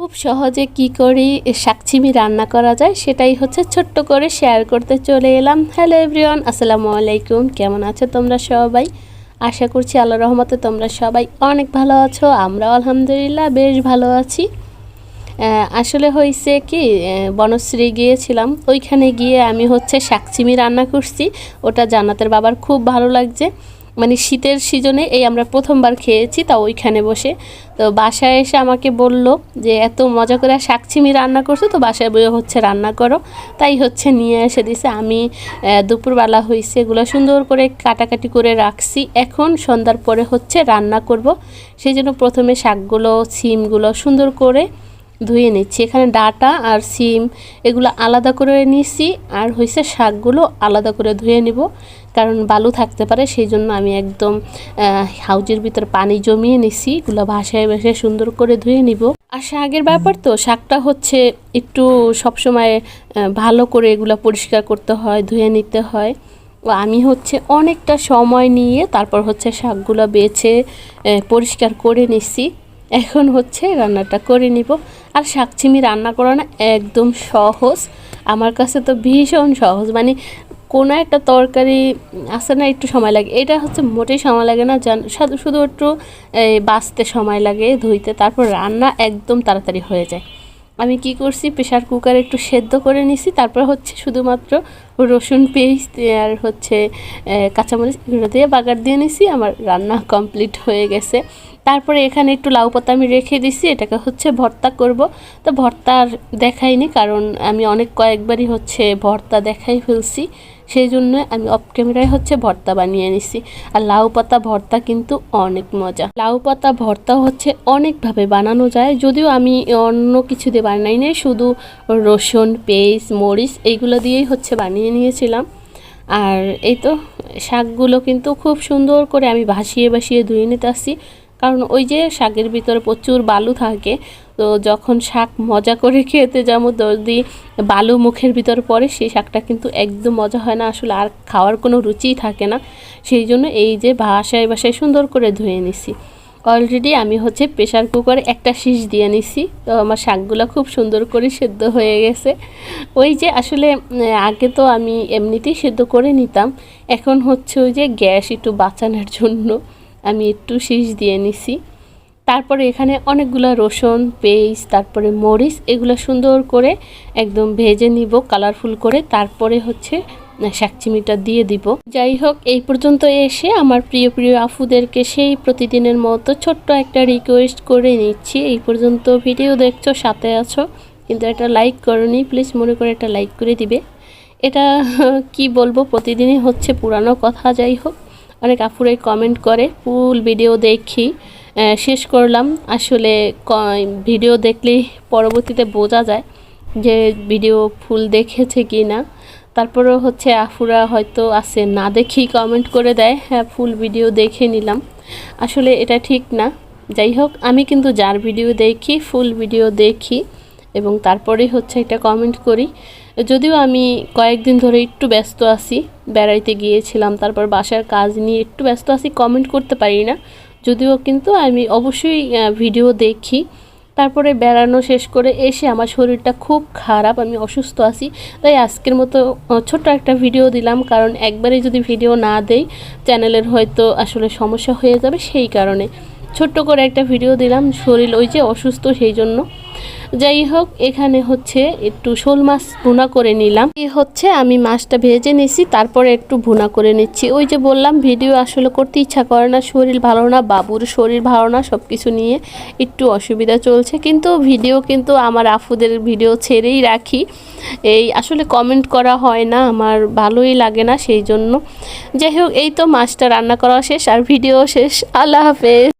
খুব সহজে কি করি শাকচিমি রান্না করা যায় সেটাই হচ্ছে ছোট্ট করে শেয়ার করতে চলে এলাম। হ্যালো এভরিওয়ান আসসালামু আলাইকুম। কেমন আছো তোমরা সবাই? আশা করছি আল্লাহ রহমতে তোমরা সবাই অনেক ভালো আছো, আমরাও আলহামদুলিল্লাহ বেশ ভালো আছি। আসলে হয়েছে কি বনশ্রী গিয়েছিলাম, ওইখানে গিয়ে আমি হচ্ছে শাকচিমি রান্না করছি, ওটা জান্নাতের বাবার খুব ভালো লাগছে। মানে শীতের সিজনে এই আমরা প্রথমবার খেয়েছি তা ওইখানে বসে। তো বাসায় এসে আমাকে বলল যে, এত মজা করে শাকচিমি রান্না করছ তো, বাসায় বয়ে হচ্ছে রান্না করো। তাই হচ্ছে নিয়ে এসে দিছে। আমি দুপুরবেলা হয়েছে এগুলো সুন্দর করে কাটাকাটি করে রাখছি। এখন সন্ধ্যার পরে হচ্ছে রান্না করব। সেই জন্য প্রথমে শাকগুলো, সিমগুলো সুন্দর করে ধুয়ে নিচ্ছি। এখানে ডাটা আর সিম, এগুলো আলাদা করে নিচ্ছি আর হয়েছে শাকগুলো আলাদা করে ধুয়ে নিব। কারণ বালু থাকতে পারে সেই জন্য আমি একদম হাউজের ভিতর পানি জমিয়ে নিছি। এগুলো ভাসায় ভাসায় সুন্দর করে ধুয়ে নিব। আর শাকের ব্যাপার তো, শাকটা হচ্ছে একটু সবসময় ভালো করে এগুলো পরিষ্কার করতে হয়, ধুয়ে নিতে হয়। আমি হচ্ছে অনেকটা সময় নিয়ে তারপর হচ্ছে শাকগুলো বেছে পরিষ্কার করে নিচ্ছি এখন হচ্ছে রান্নাটা করে নিব। আর শাকচিমি রান্না করা না একদম সহজ। আমার কাছে তো ভীষণ সহজ। মানে কোনো একটা তরকারি আসে না, একটু সময় লাগে। এটা হচ্ছে মোটেই সময় লাগে না শুধু- একটু বাঁচতে সময় লাগে ধুইতে, তারপর রান্না একদম তাড়াতাড়ি হয়ে যায়। আমি কি করছি প্রেশার কুকার একটু সেদ্ধ করে নিছি, তারপর হচ্ছে শুধুমাত্র রসুন পেস্ট, আর হচ্ছে কাঁচামরিচ, এগুলো দিয়ে বাগার দিয়ে নিছি। আমার রান্না কমপ্লিট হয়ে গেছে। তারপরে এখানে একটু লাউ পাতা আমি রেখে দিছি। এটাকে হচ্ছে ভর্তা করব। তো ভর্তা আর দেখাইনি, কারণ আমি অনেক কয়েকবারই হচ্ছে ভর্তা দেখাই ফেলছি। সেই জন্য আমি অফ ক্যামেরায় হচ্ছে ভর্তা বানিয়ে নিছি। আর লাউ পাতা ভর্তা কিন্তু অনেক মজা। লাউ পাতা ভর্তা হচ্ছে অনেকভাবে বানানো যায়। যদিও আমি অন্য কিছু দিয়ে বানাই নাই, শুধু রসুন, পেস্ট, মরিচ, এইগুলো দিয়েই হচ্ছে বানিয়ে নিয়েছিলাম। আর এই তো শাকগুলো কিন্তু খুব সুন্দর করে আমি ভাসিয়ে ভাসিয়ে ধুয়ে নিতে আসছি। কারণ ওই যে শাকের ভিতরে প্রচুর বালু থাকে, তো যখন শাক মজা করে খেতে যাব যদি বালু মুখের ভিতর পড়ে, সেই শাকটা কিন্তু একদম মজা হয় না। আসলে আর খাওয়ার কোনো রুচিই থাকে না। সেই জন্য এই যে বাসায় বাসায় সুন্দর করে ধুয়ে নিছি। অলরেডি আমি হচ্ছে প্রেশার কুকারে একটা শীষ দিয়ে নিছি। তো আমার শাকগুলো খুব সুন্দর করে সেদ্ধ হয়ে গেছে। ওই যে আসলে আগে তো আমি এমনিতেই সেদ্ধ করে নিতাম। এখন হচ্ছে ওই যে গ্যাস একটু বাঁচানোর জন্য আমি একটু শীষ দিয়ে নিছি। তারপরে এখানে অনেকগুলো রসুন পেস্ট তারপরে মরিচ, এগুলো সুন্দর করে একদম ভেজে নিব কালারফুল করে। তারপরে হচ্ছে শাকচিমিটা দিয়ে দিব। যাই হোক এই পর্যন্ত এসে আমার প্রিয় প্রিয় আফুদেরকে সেই প্রতিদিনের মতো ছোট্ট একটা রিকোয়েস্ট করে নিচ্ছি। এই পর্যন্ত ভিডিও দেখছ, সাথে আছো। কিন্তু এটা লাইক করনি প্লিজ মনে করে একটা লাইক করে দিবে। এটা কি বলব, প্রতিদিনই হচ্ছে পুরানো কথা যাই হোক অনেক আপুরাই কমেন্ট করে ফুল ভিডিও দেখি। শেষ করলাম। আসলে ভিডিও দেখলেই পরবর্তীতে বোঝা যায় যে ভিডিও ফুল দেখেছে কি না তারপরেও হচ্ছে আফুরা হয়তো আছে, না দেখেই কমেন্ট করে দেয়। হ্যাঁ ফুল ভিডিও দেখে নিলাম। আসলে এটা ঠিক না। যাই হোক, আমি কিন্তু যার ভিডিও দেখি ফুল ভিডিও দেখি এবং তারপরেই হচ্ছে এটা কমেন্ট করি। যদিও আমি কয়েকদিন ধরে একটু ব্যস্ত আছি, বেড়াইতে গিয়েছিলাম, তারপর বাসার কাজ নিয়ে একটু ব্যস্ত আছি কমেন্ট করতে পারি না। যদিও কিন্তু আমি অবশ্যই ভিডিও দেখি। তারপরে বেড়ানো শেষ করে এসে আমার শরীরটা খুব খারাপ, আমি অসুস্থ আছি। তাই আজকের মতো ছোট ছোট্ট একটা ভিডিও দিলাম। কারণ একবারে যদি ভিডিও না দেই চ্যানেলের হয়তো আসলে সমস্যা হয়ে যাবে সেই কারণে। ছোট্ট করে একটা ভিডিও দিলাম, শরীর ওই যে অসুস্থ সেই জন্য। যাই হোক, এখানে হচ্ছে একটু শোল মাছ ভুনা করে নিলাম। এই হচ্ছে আমি মাছটা ভেজে নিছি, তারপরে একটু ভুনা করে নিচ্ছি। ওই যে বললাম, ভিডিও আসলে করতে ইচ্ছা করে না, শরীর ভালো না, বাবুর শরীর ভালো না সব কিছু নিয়ে একটু অসুবিধা চলছে। কিন্তু ভিডিও কিন্তু আমার আফুদের ভিডিও ছেড়েই রাখি। এই আসলে কমেন্ট করা হয় না, আমার ভালোই লাগে না, সেই জন্য। যাই হোক, এই তো মাছটা রান্না করা শেষ, আর ভিডিও শেষ। আল্লাহ হাফেজ।